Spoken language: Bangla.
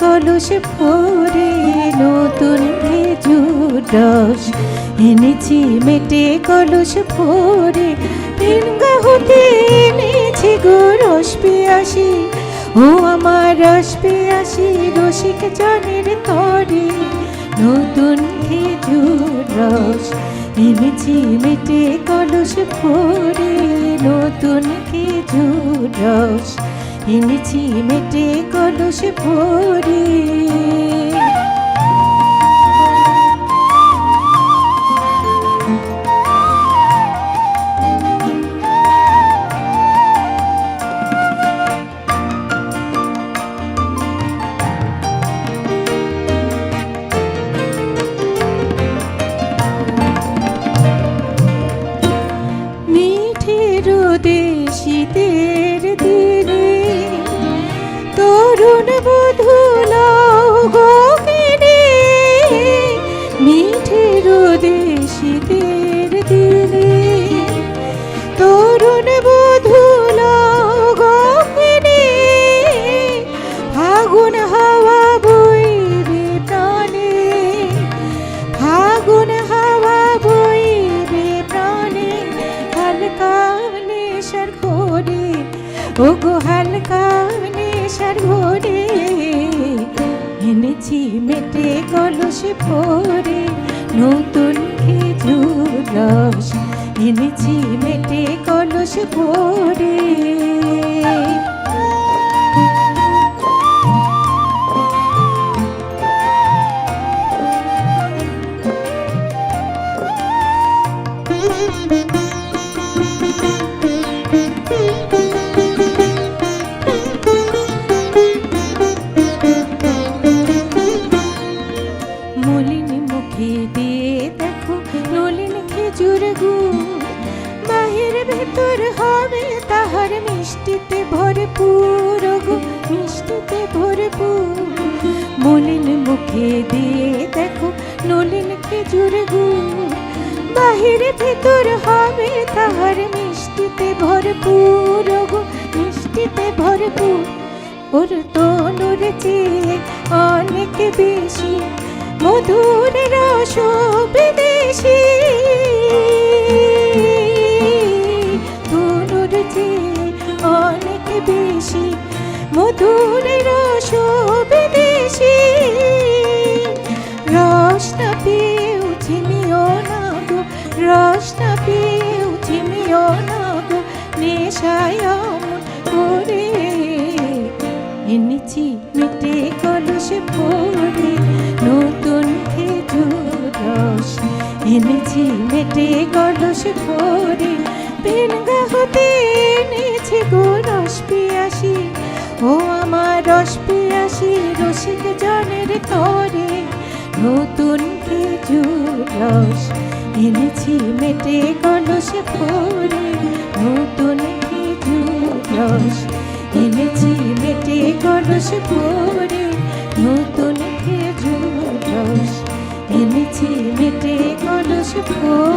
কলস ভরে নতুন খেজুর রস। এনেছি মেটে কলস ভরে হতে এনেছি গো রস পেয়াসি। ও আমার রস পেয়াসি, রসিক জনের তরে নতুন খেজুর রস। এনেছি মেটে কলস ভরে নতুন খেজুর রস। এনেছি মেটে কলস ভরে। শীতের দিনে ফাগুন হাওয়া বইবে প্রাণে, ফাগুন হাওয়া বইবে প্রাণে, হালকা নেশার ঘোরে ও গো হালকা নেশার ঘোরে, এনেছি মেটে কলস ভরে, নতুন খেজুর রস, এনেছি মেটে কলস ভরে। ভেতর হবে তাহার মিষ্টিতে ভরপুর গো, মিষ্টিতে ভরপুর। মলিন মুখে দিয়ে দেখো নলিন খেজুর গুড় বাহির ভেতর হবে তাহার মিষ্টিতে ভরপুর গো, মিষ্টিতে ভরপুর। ওর তনুর চেয়ে অনেক বেশি মধুর রস বিদেশি। মধুর রস বিদেশি রস না পেয়েও ঝিমিও না গো রস না পেয়েও ঝিমিও না গো, নেশায় করে। এনেছি মেটে কলস ভরে, নতুন খেজুর রস। এনেছি মেটে কলস ভরে পেনগা হতে এনেছি গো রস পিয়াসি। ও আমার রস পিয়াসি রসিক জনের তরে, নতুন খেজুর রস এনেছি মেটে কলস ভরে, নতুন খেজুর রস এনেছি মেটে কলস ভরে, নতুন খেজুর রস এনেছি মেটে কলস ভরে।